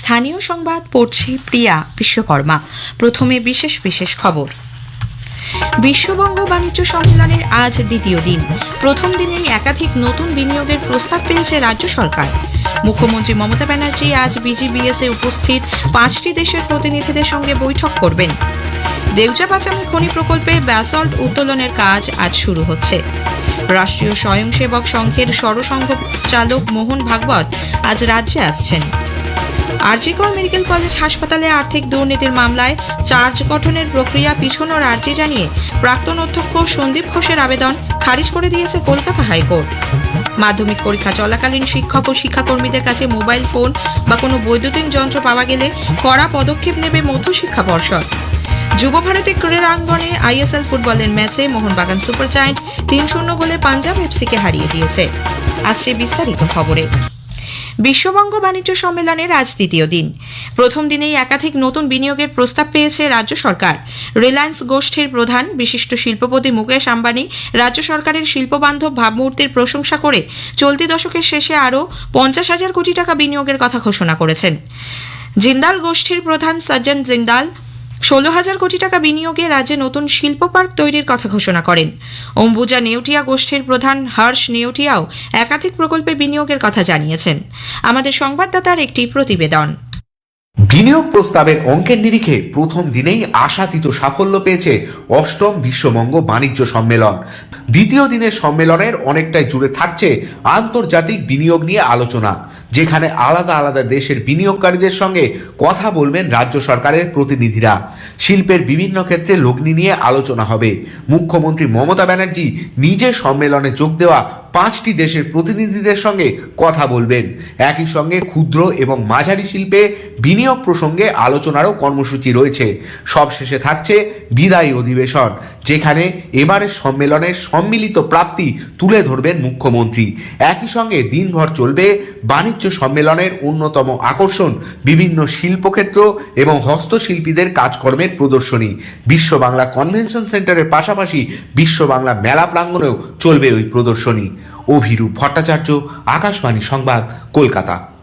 স্থানীয় সংবাদ পড়ছি প্রিয়া বিশ্বকর্মা। প্রথমে বিশেষ বিশেষ খবর। বিশ্ববঙ্গ বাণিজ্য সম্মেলনের আজ দ্বিতীয় দিন। প্রথম দিনেই একাধিক নতুন বিনিয়োগের প্রস্তাব পেয়েছে রাজ্য সরকার। মুখ্যমন্ত্রী মমতা ব্যানার্জি আজ বিজিবিএস এ উপস্থিত পাঁচটি দেশের প্রতিনিধিদের সঙ্গে বৈঠক করবেন। দেউচা পাচামি খনি প্রকল্পে ব্যাসল্ট উত্তোলনের কাজ আজ শুরু হচ্ছে। রাষ্ট্রীয় স্বয়ংসেবক সংঘের সরসংঘ চালক মোহন ভাগবত আজ রাজ্যে আসছেন। আরজিকর মেডিকেল কলেজ হাসপাতালে আর্থিক দুর্নীতির মামলায় চার্জ গঠনের প্রক্রিয়া পিছনোর আর্জি জানিয়ে প্রাক্তন অধ্যক্ষ সন্দীপ ঘোষের আবেদন খারিজ করে দিয়েছে কলকাতা হাইকোর্ট। মাধ্যমিক পরীক্ষা চলাকালীন শিক্ষক ও শিক্ষাকর্মীদের কাছে মোবাইল ফোন বা কোনো বৈদ্যুতিন যন্ত্র পাওয়া গেলে কড়া পদক্ষেপ নেবে মধ্যশিক্ষা পর্ষদ। যুব ভারতী ক্রীড়াঙ্গনে আইএসএল ফুটবলের ম্যাচে মোহনবাগান সুপার জায়েন্ট তিন শূন্য গোলে পাঞ্জাব এফসিকে হারিয়ে দিয়েছে। আসছে বিস্তারিত খবরে। বিশ্ববঙ্গ বাণিজ্য সম্মেলনের আজ দ্বিতীয় দিন। প্রথম দিনেই একাধিক নতুন বিনিয়োগের প্রস্তাব পেয়েছে রাজ্য সরকার। রিলায়েন্স গোষ্ঠীর প্রধান, বিশিষ্ট শিল্পপতি মুকেশ আম্বানি, রাজ্য সরকারের শিল্পবান্ধব ভাবমূর্তির প্রশংসা করে চলতি দশকের শেষে আরও পঞ্চাশ হাজার কোটি টাকা বিনিয়োগের কথা ঘোষণা করেছেন। জিন্দাল গোষ্ঠীর প্রধান সজ্জন জিন্দাল ষোলো হাজার কোটি টাকা বিনিয়োগে রাজ্যে নতুন শিল্প পার্ক তৈরির কথা ঘোষণা করেন। অম্বুজা নেউটিয়া গোষ্ঠীর প্রধান হর্ষ নেউটিয়াও একাধিক প্রকল্পে বিনিয়োগের কথা জানিয়েছেন। আমাদের সংবাদদাতার একটি প্রতিবেদন। বিনিয়োগ প্রস্তাবের অঙ্কের নিরিখে প্রথম দিনেই আশাতীত সাফল্য পেয়েছে অষ্টম বিশ্ববঙ্গ বাণিজ্য সম্মেলন। দ্বিতীয় দিনের সম্মেলনের অনেকটাই জুড়ে থাকছে আন্তর্জাতিক বিনিয়োগ নিয়ে আলোচনা। যেখানে আলাদা আলাদা দেশের বিনিয়োগকারীদের সঙ্গে কথা বলবেন রাজ্য সরকারের প্রতিনিধিরা। শিল্পের বিভিন্ন ক্ষেত্রে লগ্নি নিয়ে আলোচনা হবে। মুখ্যমন্ত্রী মমতা ব্যানার্জি নিজে সম্মেলনে যোগ দেওয়া পাঁচটি দেশের প্রতিনিধিদের সঙ্গে কথা বলবেন। একই সঙ্গে ক্ষুদ্র এবং মাঝারি শিল্পে বিনিয়োগ প্রসঙ্গে আলোচনারও কর্মসূচি রয়েছে। সবশেষে থাকছে বিদায়ী অধিবেশন, যেখানে এবারের সম্মেলনের সম্মিলিত প্রাপ্তি তুলে ধরবেন মুখ্যমন্ত্রী। একই সঙ্গে দিনভর চলবে বাণিজ্য সম্মেলনের অন্যতম আকর্ষণ বিভিন্ন শিল্পক্ষেত্র এবং হস্তশিল্পীদের কাজকর্মের প্রদর্শনী। বিশ্ব বাংলা কনভেনশন সেন্টারের পাশাপাশি বিশ্ব বাংলা মেলা প্রাঙ্গণেও চলবে ওই প্রদর্শনী। অভিরূপ ভট্টাচার্য, আকাশবাণী সংবাদ, কলকাতা।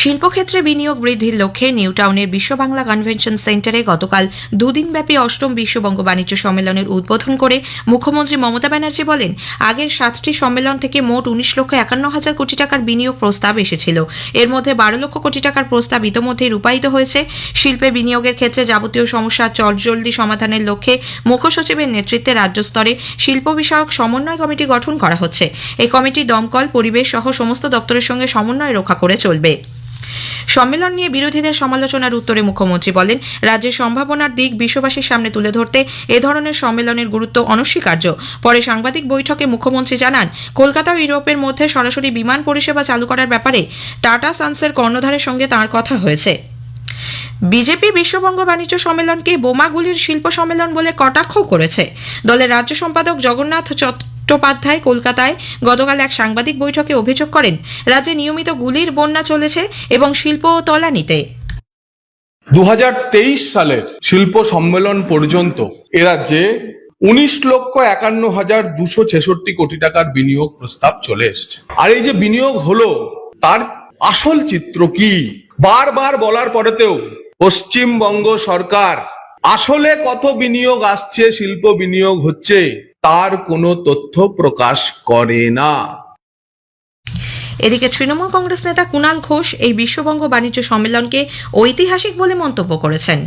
শিল্পক্ষেত্রে বিনিয়োগ বৃদ্ধির লক্ষ্যে নিউ টাউনের বিশ্ব বাংলা কনভেনশন সেন্টারে গতকাল দুদিনব্যাপী অষ্টম বিশ্ববঙ্গ বাণিজ্য সম্মেলনের উদ্বোধন করে মুখ্যমন্ত্রী মমতা ব্যানার্জি বলেন, আগের সাতটি সম্মেলন থেকে মোট উনিশ লক্ষ একান্ন হাজার কোটি টাকার বিনিয়োগ প্রস্তাব এসেছিল। এর মধ্যে বারো লক্ষ কোটি টাকার প্রস্তাব ইতোমধ্যেই রূপায়িত হয়েছে। শিল্পে বিনিয়োগের ক্ষেত্রে যাবতীয় সমস্যার চটজলদি সমাধানের লক্ষ্যে মুখ্য সচিবের নেতৃত্বে রাজ্য স্তরে শিল্প বিষয়ক সমন্বয় কমিটি গঠন করা হচ্ছে। এই কমিটি দমকল, পরিবেশ সহ সমস্ত দপ্তরের সঙ্গে সমন্বয় রক্ষা করে চলবে। সম্মেলন নিয়ে বিরোধীদের সমালোচনার উত্তরে মুখ্যমন্ত্রী বলেন, রাজ্যের সম্ভাবনার দিক বিশ্ববাসীর সামনে তুলে ধরতে এ ধরনের সম্মেলনের গুরুত্ব অনস্বীকার্য। পরে সাংবাদিক বৈঠকে মুখ্যমন্ত্রী জানান, কলকাতা ও ইউরোপের মধ্যে সরাসরি বিমান পরিষেবা চালু করার ব্যাপারে টাটা সান্সের কর্ণধারের সঙ্গে তাঁর কথা হয়েছে। বিজেপি বিশ্ববঙ্গ বাণিজ্য সম্মেলনকে বোমাগুলির শিল্প সম্মেলন বলে কটাক্ষ করেছে। দলের রাজ্য সম্পাদক জগন্নাথ চট্টোপাধ্যায় কলকাতায় গতকাল এক সাংবাদিক বৈঠকে অভিযোগ করেন, রাজ্যে নিয়মিত গুলির বন্যা চলেছে এবং শিল্প ও তলানিতে। দুই হাজার তেইশ সালের শিল্প সম্মেলন পর্যন্ত এ রাজ্যে উনিশ লক্ষ একান্ন হাজার দুশো ছেষট্টি কোটি টাকার বিনিয়োগ প্রস্তাব চলে এসছে। আর এই যে বিনিয়োগ হলো, তার আসল চিত্র কি? বারবার বলার পরেতেও পশ্চিমবঙ্গ সরকার আসলে কত বিনিয়োগ আসছে শিল্প বিনিয়োগ হচ্ছে তার কোনো তথ্য প্রকাশ করে না। এদিকে তৃণমূল কংগ্রেস নেতা কুণাল ঘোষ এই বিশ্ববঙ্গ বাণিজ্য সম্মেলনকে ঐতিহাসিক বলে মন্তব্য করেছেন।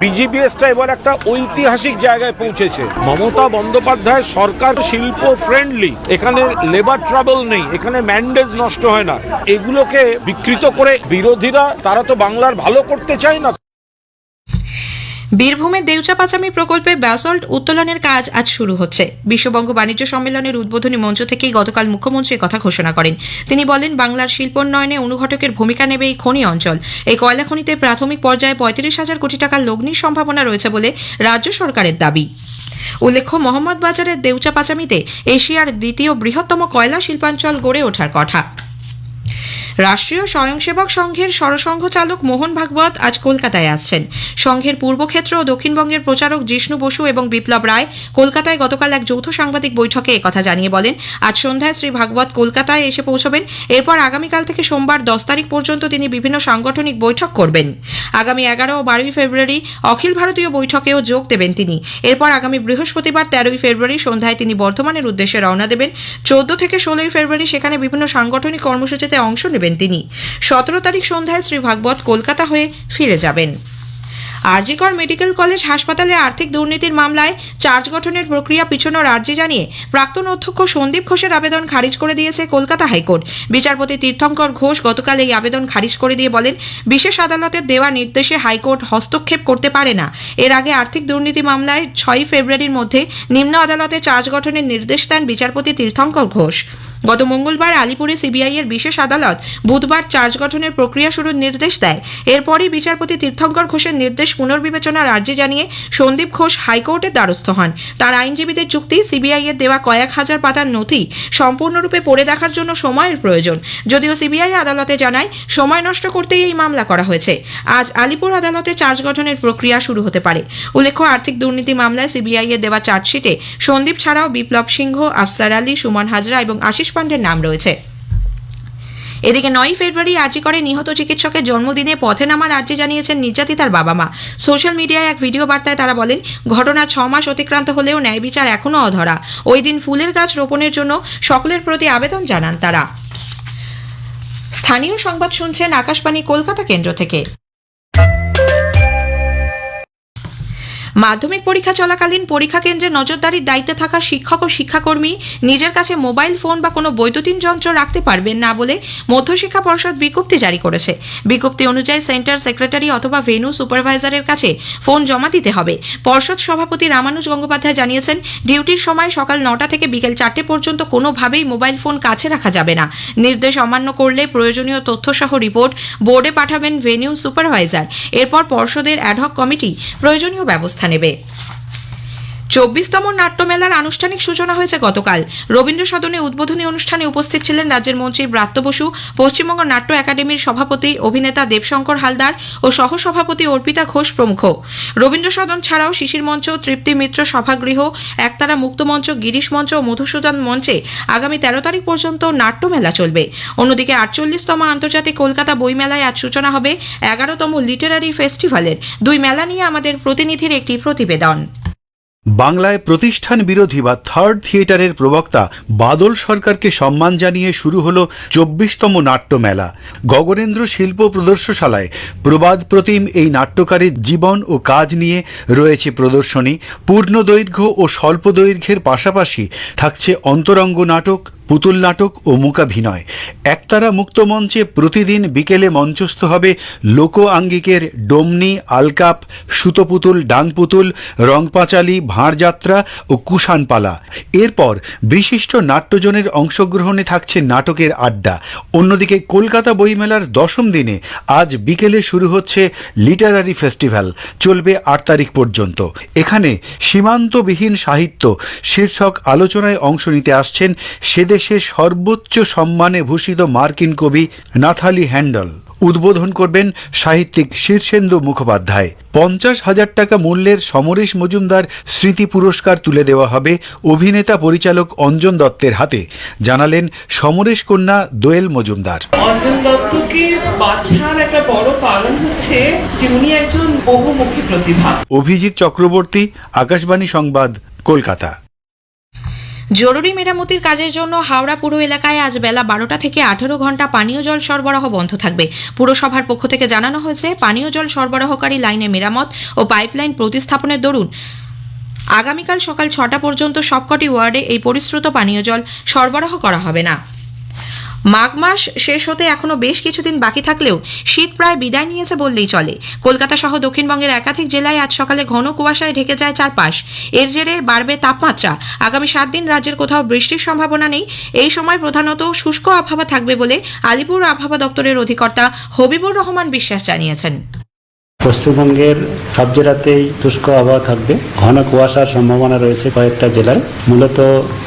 বিজিবিএসটা এবার একটা ঐতিহাসিক জায়গায় পৌঁছেছে। মমতা বন্দ্যোপাধ্যায় সরকার শিল্প ফ্রেন্ডলি এখানে লেবার ট্রাবল নেই এখানে ম্যান্ডেজ নষ্ট হয় না। এগুলোকে বিকৃত করে বিরোধীরা তারা তো বাংলার ভালো করতে চায় না। বীরভূমের দেউচা পাচামি প্রকল্পে ব্যাসল্ট উত্তোলনের কাজ আজ শুরু হচ্ছে। বিশ্ববঙ্গ বাণিজ্য সম্মেলনের উদ্বোধনী মঞ্চ থেকেই গতকাল মুখ্যমন্ত্রী কথা ঘোষণা করেন। তিনি বলেন, বাংলার শিল্পোন্নয়নে অনুঘটকের ভূমিকা নেবে এই খনি অঞ্চল। এই কয়লা খনিতে প্রাথমিক পর্যায়ে পঁয়ত্রিশ হাজার কোটি টাকার লগ্নির সম্ভাবনা রয়েছে বলে রাজ্য সরকারের দাবি। উল্লেখ্য মোহাম্মদ বাজারের দেউচা পাচামিতে এশিয়ার দ্বিতীয় বৃহত্তম কয়লা শিল্পাঞ্চল গড়ে ওঠার কথা। রাষ্ট্রীয় স্বয়ংসেবক সংঘের সরসংঘ চালক মোহন ভাগবত আজ কলকাতায় আসছেন। সংঘের পূর্বক্ষেত্র ও দক্ষিণবঙ্গের প্রচারক জিষ্ণু বসু এবং বিপ্লব রায় কলকাতায় গতকাল এক যৌথ সাংবাদিক বৈঠকে একথা জানিয়ে বলেন, আজ সন্ধ্যায় শ্রী ভাগবত কলকাতায় এসে পৌঁছবেন। এরপর আগামীকাল থেকে সোমবার দশ তারিখ পর্যন্ত তিনি বিভিন্ন সাংগঠনিক বৈঠক করবেন। আগামী এগারো ও বারোই ফেব্রুয়ারি অখিল ভারতীয় বৈঠকেও যোগ দেবেন তিনি। এরপর আগামী বৃহস্পতিবার তেরোই ফেব্রুয়ারি সন্ধ্যায় তিনি বর্ধমানের উদ্দেশ্যে রওনা দেবেন। চোদ্দ থেকে ষোলোই ফেব্রুয়ারি সেখানে বিভিন্ন সাংগঠনিক কর্মসূচিতে অংশ নেবেন। তিনি। সতেরো তারিখ সন্ধ্যায় শ্রী ভাগবত কলকাতা হয়ে ফিরে যাবেন। আরজিকর মেডিকেল কলেজ হাসপাতালে আর্থিক দুর্নীতির মামলায় চার্জ গঠনের প্রক্রিয়া পিছনোর আর্জি জানিয়ে প্রাক্তন অধ্যক্ষ সন্দীপ ঘোষের আবেদন খারিজ করে দিয়েছে কলকাতা হাইকোর্ট। বিচারপতি তীর্থঙ্কর ঘোষ গতকাল এই আবেদন খারিজ করে দিয়ে বলেন, বিশেষ আদালতের দেওয়া নির্দেশে হাইকোর্ট হস্তক্ষেপ করতে পারে না। এর আগে আর্থিক দুর্নীতি মামলায় ছয়ই ফেব্রুয়ারির মধ্যে নিম্ন আদালতে চার্জ গঠনের নির্দেশ দেন বিচারপতি তীর্থঙ্কর ঘোষ। গত মঙ্গলবার আলিপুরে সিবিআই এর বিশেষ আদালত বুধবার চার্জ গঠনের প্রক্রিয়া শুরুর নির্দেশ দেয়। এরপরই বিচারপতি তীর্থঙ্কর ঘোষের নির্দেশ পুনর্বিবেচনার আর্জি জানিয়ে সন্দীপ ঘোষ হাইকোর্টের দ্বারস্থ হন। তার আইনজীবীদের চুক্তি সিবিআই এর দেওয়া কয়েক হাজার পাতার নথি সম্পূর্ণরূপে পড়ে দেখার জন্য সময়ের প্রয়োজন। যদিও সিবিআই আদালতে জানায়, সময় নষ্ট করতেই এই মামলা করা হয়েছে। আজ আলিপুর আদালতে চার্জ গঠনের প্রক্রিয়া শুরু হতে পারে। উল্লেখ্য, আর্থিক দুর্নীতি মামলায় সিবিআই এর দেওয়া চার্জশিটে সন্দীপ ছাড়াও বিপ্লব সিংহ, আফসার আলী, সুমন হাজরা এবং আশিস পান্ডের নাম রয়েছে। এদিকে নয় ফেব্রুয়ারি আর্জি করে নিহত চিকিৎসকের জন্মদিনে পথে নামার আর্জি জানিয়েছেন নির্যাতিতার বাবা মা সোশ্যাল মিডিয়ায় এক ভিডিও বার্তায় তারা বলেন, ঘটনা ছ মাস অতিক্রান্ত হলেও ন্যায় বিচার এখনও অধরা। ওই দিন ফুলের গাছ রোপণের জন্য সকলের প্রতি আবেদন জানান তারা। স্থানীয় সংবাদ শুনছেন আকাশবাণী কলকাতা কেন্দ্র থেকে। মাধ্যমিক পরীক্ষা চলাকালীন পরীক্ষা কেন্দ্রে নজরদারির দায়িত্বে থাকা শিক্ষক ও শিক্ষাকর্মী নিজের কাছে মোবাইল ফোন বা কোনো বৈদ্যুতিন যন্ত্র রাখতে পারবেন না বলে মধ্যশিক্ষা পর্ষদ বিজ্ঞপ্তি জারি করেছে। বিজ্ঞপ্তি অনুযায়ী সেন্টার সেক্রেটারি অথবা ভেনু সুপারভাইজারের কাছে ফোন জমা দিতে হবে। পর্ষদ সভাপতি রামানুজ গঙ্গোপাধ্যায় জানিয়েছেন, ডিউটির সময় সকাল নটা থেকে বিকেল চারটে পর্যন্ত কোনোভাবেই মোবাইল ফোন কাছে রাখা যাবে না। নির্দেশ অমান্য করলে প্রয়োজনীয় তথ্যসহ রিপোর্ট বোর্ডে পাঠাবেন ভেনিউ সুপারভাইজার। এরপর পর্ষদের অ্যাডহক কমিটি প্রয়োজনীয় ব্যবস্থা নেবে। চব্বিশতম নাট্যমেলার আনুষ্ঠানিক সূচনা হয়েছে গতকাল। রবীন্দ্র সদনে উদ্বোধনী অনুষ্ঠানে উপস্থিত ছিলেন রাজ্যের মন্ত্রী ব্রাত্য বসু, পশ্চিমবঙ্গ নাট্য একাডেমির সভাপতি অভিনেতা দেবশঙ্কর হালদার ও সহসভাপতি অর্পিতা ঘোষ প্রমুখ। রবীন্দ্র সদন ছাড়াও শিশির মঞ্চ, তৃপ্তি মিত্র সভাগৃহ, একতারা মুক্ত মঞ্চ, গিরিশ মঞ্চ ও মধুসূদন মঞ্চে আগামী তেরো তারিখ পর্যন্ত নাট্যমেলা চলবে। অন্যদিকে আটচল্লিশতম আন্তর্জাতিক কলকাতা বইমেলায় আজ সূচনা হবে এগারোতম লিটারারি ফেস্টিভ্যালের। দুই মেলা নিয়ে আমাদের প্রতিনিধির একটি প্রতিবেদন। বাংলায় প্রতিষ্ঠান বিরোধী বা থার্ড থিয়েটারের প্রবক্তা বাদল সরকারকে সম্মান জানিয়ে শুরু হল চব্বিশতম নাট্যমেলা গগনেন্দ্র শিল্প প্রদর্শনশালায় প্রবাদ প্রতিম এই নাট্যকারের জীবন ও কাজ নিয়ে রয়েছে প্রদর্শনী। পূর্ণ দৈর্ঘ্য ও স্বল্প দৈর্ঘ্যের পাশাপাশি থাকছে অন্তরঙ্গ নাটক পুতুল নাটক ও মূকাভিনয় একতারা মুক্তমঞ্চে প্রতিদিন বিকেলে মঞ্চস্থ হবে লোক আঙ্গিকের ডোমনি, আলকাপ, সুতোপুতুল ডাংপুতুল রংপাঁচালি, ভাঁড়যাত্রা ও কুষাণপালা এরপর বিশিষ্ট নাট্যজনের অংশগ্রহণে থাকছে নাটকের আড্ডা। অন্যদিকে কলকাতা বইমেলার দশম দিনে আজ বিকেলে শুরু হচ্ছে লিটারারি ফেস্টিভ্যাল, চলবে আট তারিখ পর্যন্ত। এখানে সীমান্তবিহীন সাহিত্য শীর্ষক আলোচনায় অংশ নিতে আসছেন সেদেশের সর্বোচ্চ সম্মানে ভূষিত মার্কিন কবি নাথালি হ্যান্ডল উদ্বোধন করবেন সাহিত্যিক শীর্ষেন্দু মুখোপাধ্যায়। পঞ্চাশ হাজার টাকা মূল্যের সমরেশ মজুমদার স্মৃতি পুরস্কার তুলে দেওয়া হবে অভিনেতা পরিচালক অঞ্জন দত্তের হাতে জানালেন সমরেশ কন্যা দোয়েল মজুমদার। অঞ্জন দত্তকে বাছার একটা বড় কারণ হচ্ছে যে উনি একজন বহুমুখী প্রতিভা। অভিজিৎ চক্রবর্তী আকাশবাণী সংবাদ কলকাতা। জরুরি মেরামতির কাজের জন্য হাওড়া পুর এলাকায় আজ বেলা বারোটা থেকে আঠেরো ঘণ্টা পানীয় জল সরবরাহ বন্ধ থাকবে। পুরসভার পক্ষ থেকে জানানো হয়েছে, পানীয় জল সরবরাহকারী লাইনে মেরামত ও পাইপলাইন প্রতিস্থাপনের দরুন। আগামীকাল সকাল ছটা পর্যন্ত সবকটি ওয়ার্ডে এই পরিশ্রুত পানীয় জল সরবরাহ করা হবে না। মাঘ মাস শেষ হতে এখনও বেশ কিছুদিন বাকি থাকলেও শীত প্রায় বিদায় নিয়েছে বললেই চলে। কলকাতা সহ দক্ষিণবঙ্গের একাধিক জেলায় আজ সকালে ঘন কুয়াশায় ঢেকে যায় চারপাশ। এর জেরে বাড়বে তাপমাত্রা। আগামী সাত দিন রাজ্যের কোথাও বৃষ্টির সম্ভাবনা নেই। এই সময় প্রধানত শুষ্ক আবহাওয়া থাকবে বলে আলিপুর আবহাওয়া দপ্তরের অধিকর্তা হবিবুর রহমান বিশ্বাস জানিয়েছেন। পশ্চিমবঙ্গের সব জেলাতেই শুষ্ক আবহাওয়া থাকবে। ঘন কুয়াশার সম্ভাবনা রয়েছে কয়েকটা জেলায়। মূলত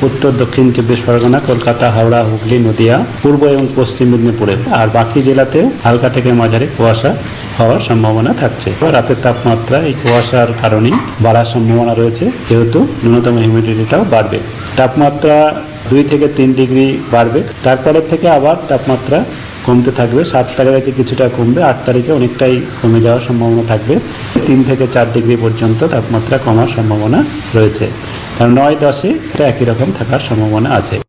উত্তর, দক্ষিণ, চব্বিশ পরগনা, কলকাতা, হাওড়া, হুগলি, নদিয়া, পূর্ব এবং পশ্চিম মেদিনীপুরে। আর বাকি জেলাতেও হালকা থেকে মাঝারি কুয়াশা হওয়ার সম্ভাবনা থাকছে। রাতের তাপমাত্রা এই কুয়াশার কারণেই বাড়ার সম্ভাবনা রয়েছে। যেহেতু ন্যূনতম হিউমিডিটিটাও বাড়বে। তাপমাত্রা দুই থেকে তিন ডিগ্রি বাড়বে। তারপরের থেকে আবার তাপমাত্রা কমতে থাকবে। সাত তারিখে কিছুটা কমবে। আট তারিখে অনেকটাই কমে যাওয়ার সম্ভাবনা থাকবে। তিন থেকে চার ডিগ্রি পর্যন্ত তাপমাত্রা কমার সম্ভাবনা রয়েছে। কারণ নয় দশে একই রকম থাকার সম্ভাবনা আছে।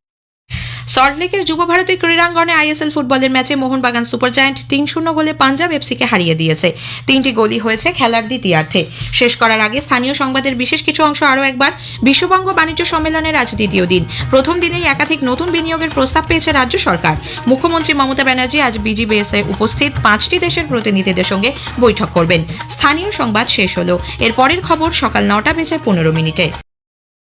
সল্টলেকের যুব ভারতী ক্রীড়াঙ্গনে আইএসএল ফুটবলের ম্যাচে মোহনবাগান সুপার জায়ান্ট তিন শূন্য গোলে পাঞ্জাব এফসিকে হারিয়ে দিয়েছে। তিনটি গোলই হয়েছে খেলার দ্বিতীয়ার্ধে। শেষ করার আগে স্থানীয় সংবাদের বিশেষ কিছু অংশ আরও একবার। বিশ্ববঙ্গ বাণিজ্য সম্মেলনের আজ দ্বিতীয় দিন। প্রথম দিনেই একাধিক নতুন বিনিয়োগের প্রস্তাব পেয়েছে রাজ্য সরকার। মুখ্যমন্ত্রী মমতা ব্যানার্জি আজ বিজিবিএসে উপস্থিত পাঁচটি দেশের প্রতিনিধিদের সঙ্গে বৈঠক করবেন। স্থানীয় সংবাদ শেষ হলো। এর পরের খবর সকাল নটা বেজে পনেরো মিনিটে।